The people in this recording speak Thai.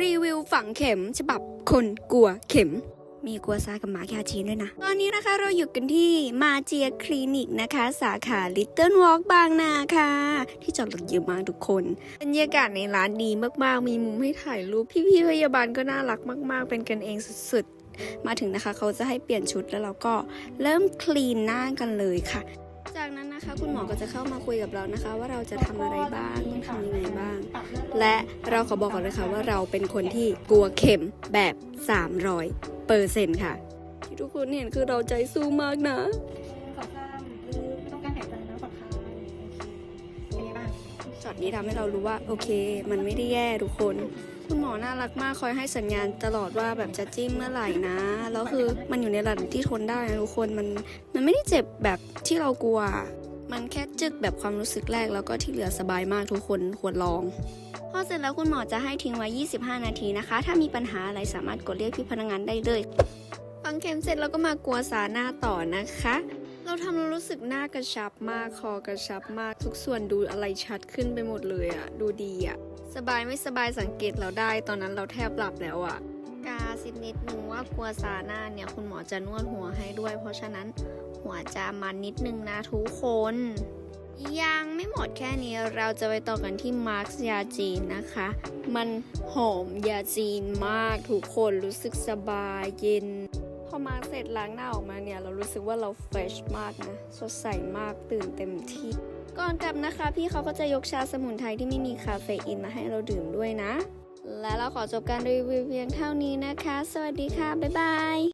รีวิวฝังเข็มฉบับคนกลัวเข็ม มีกลัวซากับหมาแคาชีนด้วยนะ ตอนนี้นะคะเราอยู่กันที่มาเจียคลินิกนะคะ สาขา Little Walk บางนาค่ะ ที่จอดรถเยอะมากทุกคนบรรยากาศในร้านดีมากๆ มีมุมให้ถ่ายรูป พี่ๆพยาบาลก็น่ารักมาก ๆ เป็นกันเองสุดๆ มาถึงนะคะเขาจะให้เปลี่ยนชุดแล้วเราก็เริ่มคลีนหน้ากันเลยค่ะ จากนั้นนะคะคุณหมอก็จะเข้ามาคุยกับเรานะคะ ว่าเราจะทำอะไรบ้างต้องทำยังไง และเราขอบอกก่อนเลยค่ะว่าเราเป็นคนที่กลัวเข็มแบบ 300เปอร์เซ็นต์ค่ะ ที่ทุกคนเห็นคือเราใจสู้มากนะสองข้างคือไม่ต้องการหายใจนะผ่อนคลายโอเคเป็นไงบ้างช็อตนี้ทำให้เรารู้ว่าโอเค มันไม่ได้แย่ทุกคน คุณหมอน่ารักมากคอยให้สัญญาณตลอดว่าแบบจะจิ้มเมื่อไหร่นะแล้วคือมันอยู่ในระดับที่ทนได้นะทุกคนมันมันไม่ได้เจ็บแบบที่เรากลัว มันแค่จึกแบบความรู้สึกแรกแล้วก็ที่เหลือสบายมากทุกคนควรลองพอเสร็จแล้วคุณหมอจะให้ทิ้งไว้ 25 นาทีนะคะ ถ้ามีปัญหาอะไรสามารถกดเรียกพี่พนักงานได้เลยฟังเข็มเสร็จแล้วก็มากลัวสาหน้าต่อนะคะ เราทำเรารู้สึกหน้ากระชับมากคอกระชับมากทุกส่วนดูอะไรชัดขึ้นไปหมดเลยอะดูดีอะสบายไม่สบายสังเกตเราได้ ตอนนั้นเราแทบหลับแล้วอะ กาสินิดนึงว่ากลัวซาหน้าเนี่ยคุณหมอจะนวดหัวให้ด้วย เพราะฉะนั้นหัวจะมันนิดนึงนะทุกคน ยังไม่หมดแค่นี้เราจะไปต่อกันที่มาร์คยาจีนนะคะ มันหอมยาจีนมากทุกคนรู้สึกสบายเย็นพอมาร์คเสร็จล้างหน้าออกมาเนี่ย เรารู้สึกว่าเราเฟรชมากนะ สดใสมากตื่นเต็มที่ ก่อนกลับนะคะ พี่เขาก็จะยกชาสมุนไพรที่ไม่มีคาเฟอีนมาให้เราดื่มด้วยนะ และเราขอจบการรีวิวเพียงเท่านี้นะคะ สวัสดีค่ะ บ๊ายบาย